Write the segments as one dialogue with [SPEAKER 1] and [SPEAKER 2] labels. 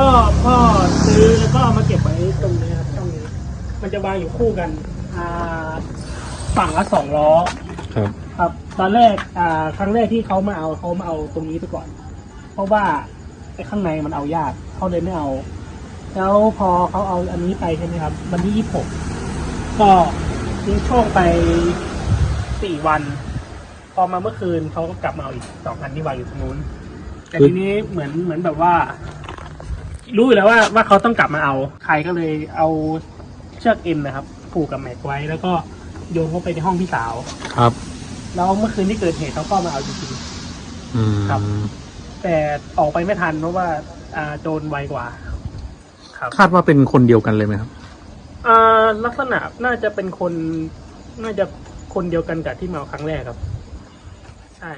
[SPEAKER 1] ก็พ่อซื้อแล้วก็เอามาเก็บไว้ตรงนี้ครับตรงนี้ มันจะวางอยู่คู่กันอ่าฝั่งละสองล้อ
[SPEAKER 2] ครับ
[SPEAKER 1] ครับ ตอนแรกอ่าครั้งแรกที่เขามาเอาเขามาเอาตรงนี้ไปก่อน เพราะว่าไอ้ข้างในมันเอายากเขาเลยไม่เอา แล้วพอเขาเอาอันนี้ไปใช่ไหมครับ วันที่ยี่สิบก็ทิ้งช่วงไปสี่วัน พอมาเมื่อคืนเขาก็กลับมาเอาอีกสองอันที่วางอยู่ตรงนู้นแต่ทีนี้เหมือนเหมือนแบบว่า รู้อยู่แล้วว่าว่าเขาต้องกลับมาเอาใครก็เลยเอาเชือกเอ็นนะครับ ผูกกับแม็กไว้ แล้วก็โยนเข้าไปในห้องพี่สาว
[SPEAKER 2] ครับ
[SPEAKER 1] แล้วเมื่อคืนที่เกิดเหตุเขาก็มาเอาจริง
[SPEAKER 2] อืม
[SPEAKER 1] ครับ ๆแต่ออกไปไม่ทันเพราะว่าอ่าโจรไวกว่า ครับ
[SPEAKER 2] คาดว่าเป็นคนเดียวกันเลยไหมครับ
[SPEAKER 1] อ่าลักษณะน่าจะเป็นคน น่าจะคนเดียวกันกับที่มาเอาครั้งแรกครับ ใช่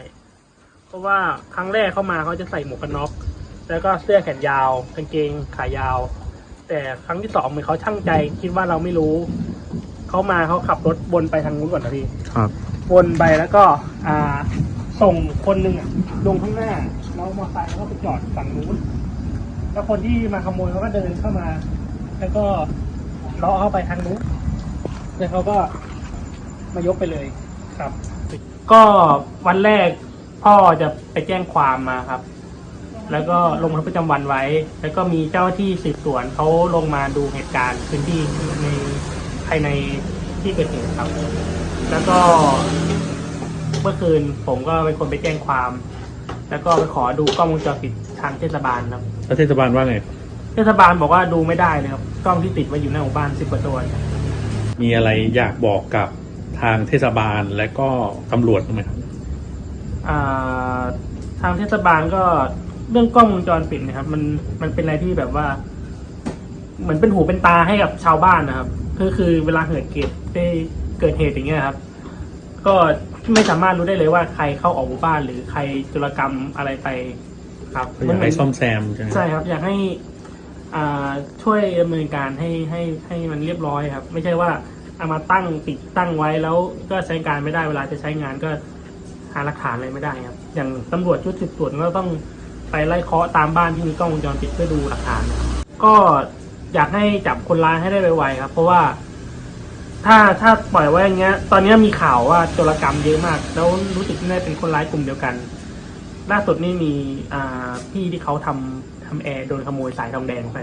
[SPEAKER 1] เพราะว่าครั้งแรกเข้ามาเขาจะใส่หมวกกันน็อก แล้วก็เสื้อแขนยาวกางเกงขายาว แต่ครั้งที่สองเหมือนเขาช่างใจ คิดว่าเราไม่รู้ เขามาเขาขับรถวนไปทางนู้นก่อนนะพี่
[SPEAKER 2] ครับ
[SPEAKER 1] วนไปแล้วก็ อ่า ส่งคนหนึ่งอะลงข้างหน้าแล้วมอเตอร์ไซค์เขาก็ไปจอดฝั่งนู้น แล้วคนที่มาขโมยเขาก็เดินเข้ามา แล้วก็ล้อเข้าไปทางนู้นแล้วเขาก็มายกไปเลยครับ ก็วันแรกพ่อจะไปแจ้งความมาครับ แล้วก็ลงบันทึกประจำวันไว้ แล้วก็มีเจ้าหน้าที่สืบสวนเขาลงมาดูเหตุการณ์พื้นที่ในภายในที่เกิดเหตุครับ แล้วก็เมื่อคืนผมก็เป็นคนไปแจ้งความ แล้วก็ไปขอดูกล้องวงจรปิดทางเทศบาลครับ
[SPEAKER 2] แล้วเทศบาลว่าไง
[SPEAKER 1] เทศบาลบอกว่าดูไม่ได้เลยครับกล้องที่ติดไว้อยู่หน้าหมู่บ้านสิบกว่าตัว
[SPEAKER 2] มีอะไรอยากบอกกับทางเทศบาลและก็ตำรวจบ้างไหมครับ
[SPEAKER 1] อ่าทางเทศบาลก็ เรื่องกล้องวงจรปิดนะครับ มันมันเป็นอะไรที่แบบว่า เหมือนเป็นหูเป็นตาให้กับชาวบ้านนะครับคือคือเวลาเกิดเหตุได้เกิดเหตุอย่างเงี้ยครับ ก็ไม่สามารถรู้ได้เลยว่าใครเข้าออกหมู่บ้านหรือใครจุลกรรมอะไรไป ครับ
[SPEAKER 2] ก็อยากให้ซ่อมแซมใช่ไหม
[SPEAKER 1] ใช่ครับ อยากให้อ่าช่วยดำเนินการให้ให้ให้มันเรียบร้อยครับ ไม่ใช่ว่าเอามาตั้งติดตั้งไว้แล้วก็ใช้การไม่ได้เวลาจะใช้งานก็หาหลักฐานอะไรไม่ได้ครับ อย่างตำรวจชุดสืบสวนก็ต้อง ไปไล่เคาะตามบ้านที่มีกล้องวงจรปิดเพื่อดูหลักฐานนะครับก็อยากให้จับคนร้ายให้ได้ไวๆครับ เพราะว่า ถ้าถ้าปล่อยไว้อย่างเงี้ย ตอนนี้มีข่าวว่าโจรกรรมเยอะมาก แล้วรู้สึกน่าจะเป็นคนร้ายกลุ่มเดียวกัน ล่าสุดนี่มีอ่าพี่ที่เขาทำทำแอร์โดนขโมยสายทองแดงไป